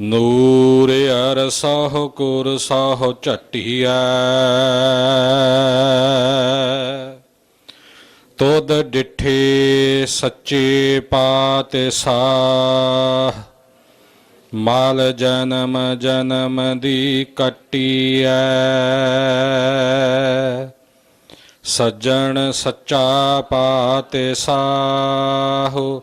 ਨੂਰ ਅਰਸਹੁ ਕੁਰ ਸਾਹ ਝਟਿਐ। ਤੋਦ ਡਿਠੇ ਸੱਚੇ ਪਾਤ ਸਾਹ ਮਾਲ ਜਨਮ ਜਨਮ ਦੀ ਕਟਿਐ। ਸੱਜਣ ਸੱਚਾ ਪਾਤੇ ਸਾਹੋ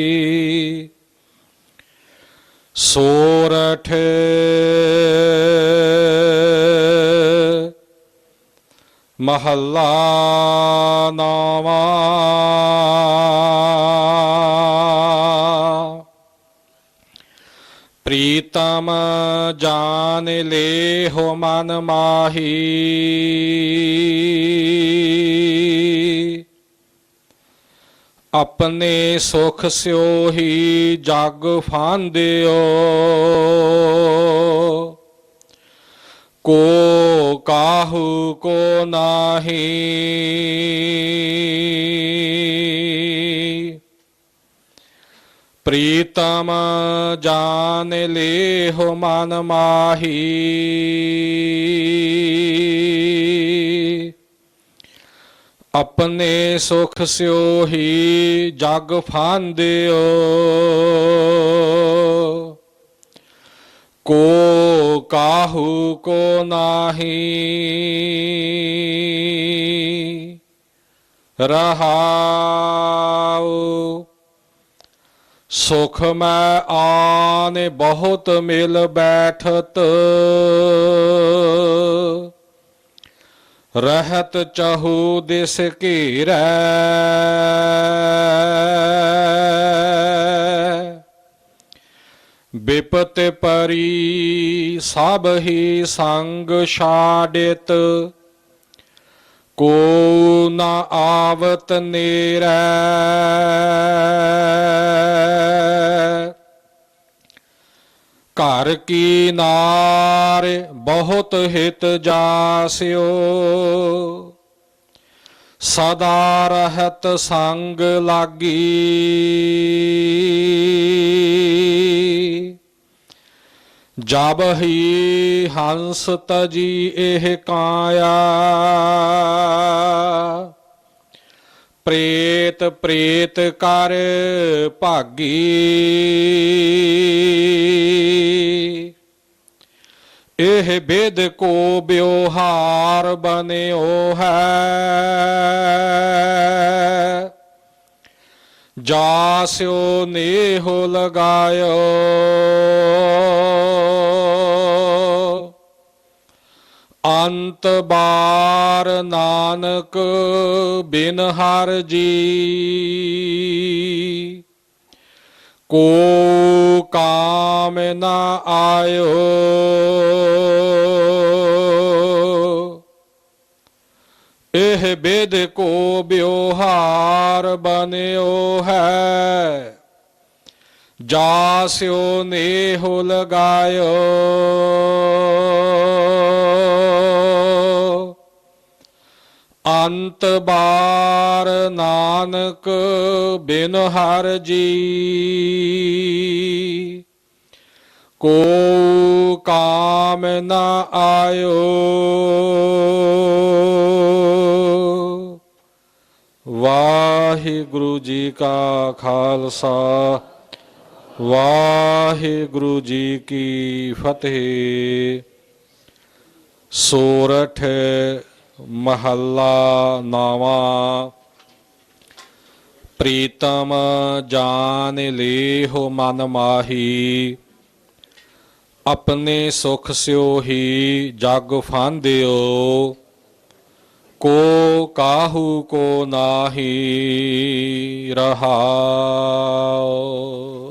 ਸੋਰਠ। ਮਹੱਲਾ ਨਾਵਾ। ਪ੍ਰੀਤਮ ਜਾਨ ਲੇ ਹੋ ਮਨ ਮਾਹੀ। ਆਪਣੇ ਸੁਖ ਸਿਓ ਹੀ ਜਗ ਫਾਂਦਿਓ। ਕੋ ਕਾਹੂ ਕੋ ਨਾਹੀ। ਪ੍ਰੀਤਮ ਜਾਣ ਲੇ ਹੋ ਮਨ ਮਾਹੀ। ਆਪਣੇ ਸੁਖ ਸਿਓ ਹੀ ਜਗ ਫਾਂਦਿਓ ਕੋ ਕਾਹੂ ਕੋ ਨਾਹੀ ਰਹਾਉ ਸੁਖ ਮੈਂ ਆਨੇ ਬਹੁਤ ਮਿਲ ਬੈਠਤ ਰਹਿਤ ਚਾਹੂ ਦਿਸ ਘੇਰੈ। ਬਿਪਤ ਪਰੀ ਸਭ ਹੀ ਸੰਗ ਛਾੜਿਤ। ਕੋ ਨਾ ਆਵਤ ਨੇਰੈ। ਘਰ ਕੀ ਨਾਰ ਬਹੁਤ ਹਿਤ ਜਾਸਿਓ। ਸਦਾ ਰਹਤ ਸੰਗ ਲਾਗੀ। ਜਬ ਹੀ ਹੰਸ ਤਜੀ ਇਹ ਕਾਇਆ। ਪ੍ਰੇਤ ਪ੍ਰੇਤ ਕਰ ਭਾਗੀ। ਇਹ ਬੇਦ ਕੋ ਬਿਵਹਾਰ ਬਨਿਓ ਹੈ। ਜਾਸਿਓ ਨੇਹੋ ਲਗਾਇਓ। ਅੰਤ ਬਾਰ ਨਾਨਕ ਬਿਨ ਹਰ ਜੀ। ਕੋ ਕਾਮ ਨ ਆਇਓ। ਇਹ ਬੇਦ ਕੋ ਬਿਵਹਾਰ ਬਨਿਓ ਹੈ। ਜਾ ਸਿਓ ਨੇਹੁ ਲਗਾਇਓ। ਅੰਤ ਬਾਰ ਨਾਨਕ ਬਿਨ ਹਰ ਜੀ। ਕੋ ਕਾਮ ਨ ਆਇਓ। ਵਾਹਿਗੁਰੂ ਜੀ ਕਾ ਖਾਲਸਾ, ਵਾਹਿਗੁਰੂ ਜੀ ਕੀ ਫਤਿਹ। ਸੋਰਠ ਮਹੱਲਾ ਨਾਵਾ। ਪ੍ਰੀਤਮ ਜਾਨ ਲੇਹੁ ਮਨ ਮਾਹੀ। ਆਪਣੇ ਸੁਖ ਸਿਓ ਹੀ ਜਗ ਫਾਂਦਿਓ। ਕੋ ਕਾਹੂ ਕੋ ਨਾਹੀ ਰਹਾਉ।